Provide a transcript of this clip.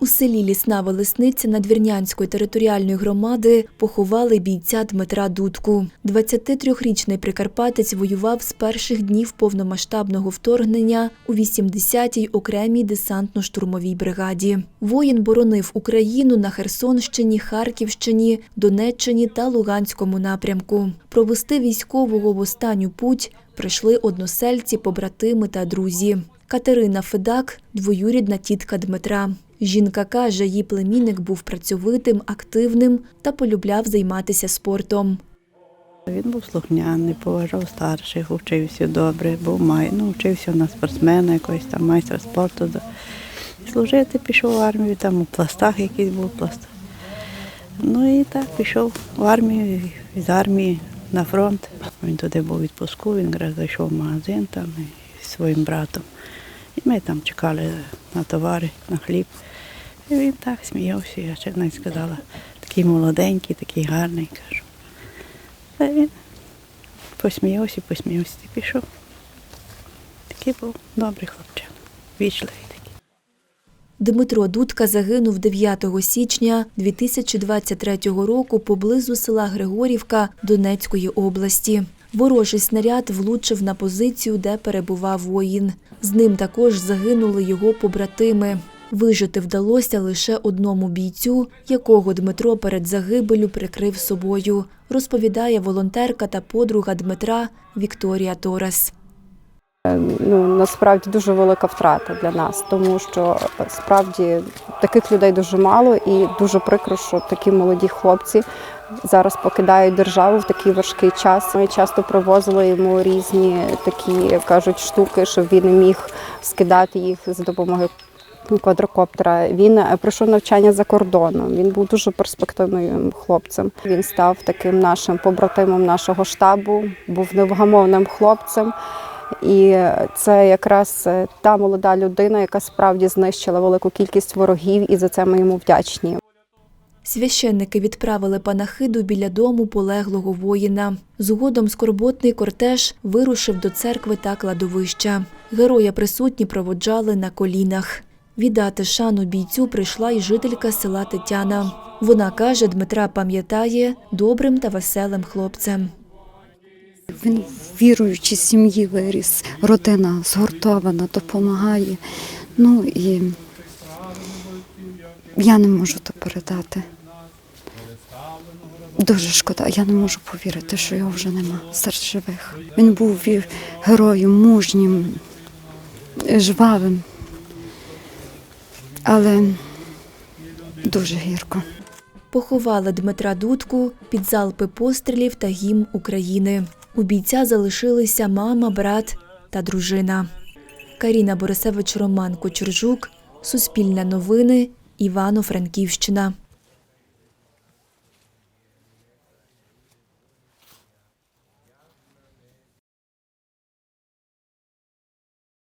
У селі Лісна Велесниця Надвірнянської територіальної громади поховали бійця Дмитра Дудку. 23-річний прикарпатець воював з перших днів повномасштабного вторгнення у 80-й окремій десантно-штурмовій бригаді. Воїн боронив Україну на Херсонщині, Харківщині, Донеччині та Луганському напрямку. Провести військового в останню путь прийшли односельці, побратими та друзі. Катерина Федак двоюрідна тітка Дмитра. Жінка каже, її племінник був працьовитим, активним та полюбляв займатися спортом. Він був слухняний, поважав старших, вчився добре, був май, ну, вчився на спортсмена, якогось там майстра спорту. Служити пішов в армію, там у пластах якийсь був пласт. Ну і так пішов в армію, з армії на фронт. Він туди був відпуску, він зайшов в магазин там із своїм братом. І ми там чекали на товари, на хліб. І він так сміявся, я ще навіть сказала, такий молоденький, такий гарний, кажу. Та він посміявся, посміявся і пішов. Такий був добрий хлопчик, вічливий. Дмитро Дудка загинув 9 січня 2023 року поблизу села Григорівка Донецької області. Ворожий снаряд влучив на позицію, де перебував воїн. З ним також загинули його побратими. Вижити вдалося лише одному бійцю, якого Дмитро перед загибелю прикрив собою, розповідає волонтерка та подруга Дмитра Вікторія Торес. Ну насправді дуже велика втрата для нас, тому що е, справді таких людей дуже мало, і дуже прикро, що такі молоді хлопці зараз покидають державу в такий важкий час. Ми часто привозили йому різні такі кажуть штуки, щоб він міг скидати їх за допомогою. Квадрокоптера він е, пройшов навчання за кордоном. Він був дуже перспективним хлопцем. Він став таким нашим побратимом нашого штабу, був невгамовним хлопцем. І це якраз е, та молода людина, яка справді знищила велику кількість ворогів, і за це ми йому вдячні. Священники відправили панахиду біля дому полеглого воїна. Згодом скорботний кортеж вирушив до церкви та кладовища. Героя присутні проводжали на колінах. Віддати шану бійцю прийшла й жителька села Тетяна. Вона каже, Дмитра пам'ятає добрим та веселим хлопцем. Він віруючій сім'ї виріс, родина згуртована, допомагає. Ну і я не можу то передати. Дуже шкода, я не можу повірити, що його вже нема серед живих. Він був героєм, мужнім, жвавим, але дуже гірко. Поховали Дмитра Дудку під залпи пострілів та гімн України. У бійця залишилися мама, брат та дружина. Каріна Борисевич, Роман Кочержук, Суспільне новини, Івано-Франківщина.